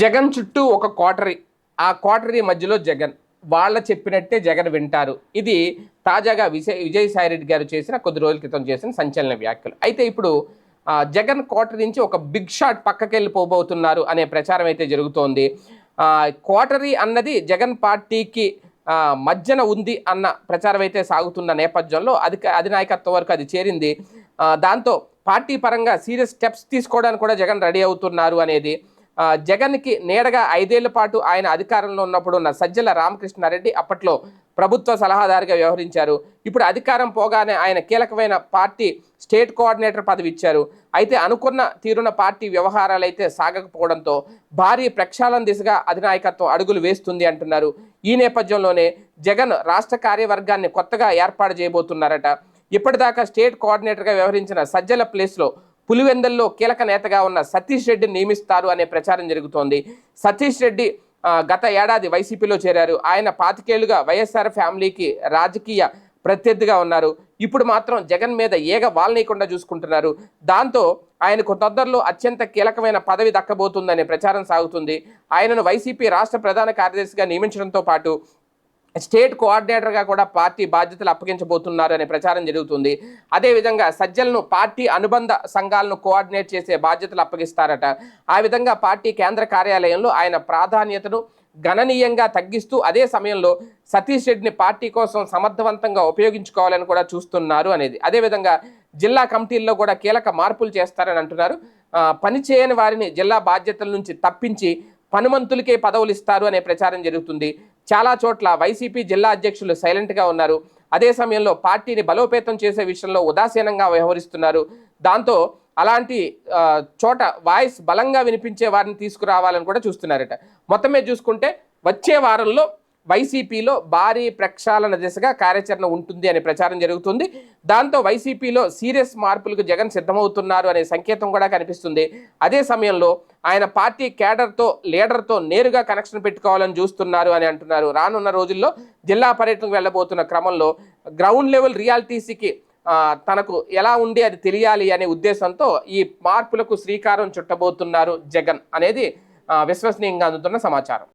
జగన్ చుట్టూ ఒక కోటరీ ఆ కోటరీ మధ్యలో జగన్. వాళ్ళ చెప్పినట్టే జగన్ వింటారు. ఇది తాజాగా విజయ్ విజయసాయి రెడ్డి గారు చేసిన కొద్ది రోజుల క్రితం చేసిన సంచలన వ్యాఖ్యలు. అయితే ఇప్పుడు జగన్ కోటరీ నుంచి ఒక బిగ్ షాట్ పక్కకి వెళ్ళిపోబోతున్నారు అనే ప్రచారం అయితే జరుగుతోంది. ఆ, కోటరీ అన్నది జగన్ పార్టీకి మధ్యన ఉంది అన్న ప్రచారం అయితే సాగుతున్న నేపథ్యంలో అధిక అధినాయకత్వం వరకు అది చేరింది. దాంతో పార్టీ పరంగా సీరియస్ స్టెప్స్ తీసుకోవడానికి కూడా జగన్ రెడీ అవుతున్నారు అనేది జగన్కి నేడగా ఐదేళ్ళ పాటు ఆయన అధికారంలో ఉన్నప్పుడు ఉన్న సజ్జల రామకృష్ణారెడ్డి అప్పట్లో ప్రభుత్వ సలహాదారుగా వ్యవహరించారు. ఇప్పుడు అధికారం పోగానే ఆయన కీలకమైన పార్టీ స్టేట్ కోఆర్డినేటర్ పదవి ఇచ్చారు. అయితే అనుకున్న తీరున పార్టీ వ్యవహారాలు అయితే సాగకపోవడంతో భారీ ప్రక్షాళన దిశగా అధినాయకత్వం అడుగులు వేస్తుంది అంటున్నారు. ఈ నేపథ్యంలోనే జగన్ రాష్ట్ర కార్యవర్గాన్ని కొత్తగా ఏర్పాటు చేయబోతున్నారట. ఇప్పటిదాకా స్టేట్ కోఆర్డినేటర్గా వ్యవహరించిన సజ్జల ప్లేస్లో పులివెందల్లో కీలక నేతగా ఉన్న సతీష్ రెడ్డిని నియమిస్తారు అనే ప్రచారం జరుగుతోంది. సతీష్ రెడ్డి గత ఏడాది వైసీపీలో చేరారు. ఆయన పాతికేళ్ళుగా వైఎస్ఆర్ ఫ్యామిలీకి రాజకీయ ప్రత్యర్థిగా ఉన్నారు. ఇప్పుడు మాత్రం జగన్ మీద ఏగ వాల్నీయకుండా చూసుకుంటున్నారు. దాంతో ఆయనకు తొందరలో అత్యంత కీలకమైన పదవి దక్కబోతుందనే ప్రచారం సాగుతుంది. ఆయనను వైసీపీ రాష్ట్ర ప్రధాన కార్యదర్శిగా నియమించడంతో పాటు స్టేట్ కోఆర్డినేటర్గా కూడా పార్టీ బాధ్యతలు అప్పగించబోతున్నారు అనే ప్రచారం జరుగుతుంది. అదేవిధంగా సజ్జలను పార్టీ అనుబంధ సంఘాలను కోఆర్డినేట్ చేసే బాధ్యతలు అప్పగిస్తారట. ఆ విధంగా పార్టీ కేంద్ర కార్యాలయంలో ఆయన ప్రాధాన్యతను గణనీయంగా తగ్గిస్తూ అదే సమయంలో సతీష్ రెడ్డిని పార్టీ కోసం సమర్థవంతంగా ఉపయోగించుకోవాలని కూడా చూస్తున్నారు అనేది. అదేవిధంగా జిల్లా కమిటీల్లో కూడా కీలక మార్పులు చేస్తారని అంటున్నారు. పనిచేయని పని చేయని వారిని జిల్లా బాధ్యతల నుంచి తప్పించి పనుమంతులకే పదవులు ఇస్తారు అనే ప్రచారం జరుగుతుంది. చాలా చోట్ల వైసీపీ జిల్లా అధ్యక్షులు సైలెంట్గా ఉన్నారు. అదే సమయంలో పార్టీని బలోపేతం చేసే విషయంలో ఉదాసీనంగా వ్యవహరిస్తున్నారు. దాంతో అలాంటి చోట వాయిస్ బలంగా వినిపించే వారిని తీసుకురావాలని కూడా చూస్తున్నారట. మొత్తమే చూసుకుంటే వచ్చే వారంలో వైసీపీలో భారీ ప్రక్షాళన దిశగా కార్యాచరణ ఉంటుంది అనే ప్రచారం జరుగుతుంది. దాంతో వైసీపీలో సీరియస్ మార్పులకు జగన్ సిద్ధమవుతున్నారు అనే సంకేతం కూడా కనిపిస్తుంది. అదే సమయంలో ఆయన పార్టీ కేడర్తో లీడర్తో నేరుగా కనెక్షన్ పెట్టుకోవాలని చూస్తున్నారు అని అంటున్నారు. రానున్న రోజుల్లో జిల్లా పర్యటనకు వెళ్ళబోతున్న క్రమంలో గ్రౌండ్ లెవెల్ రియాలిటీస్కి తనకు ఎలా ఉండి అది తెలియాలి అనే ఉద్దేశంతో ఈ మార్పులకు శ్రీకారం చుట్టబోతున్నారు జగన్ అనేది విశ్వసనీయంగా అందుతున్న సమాచారం.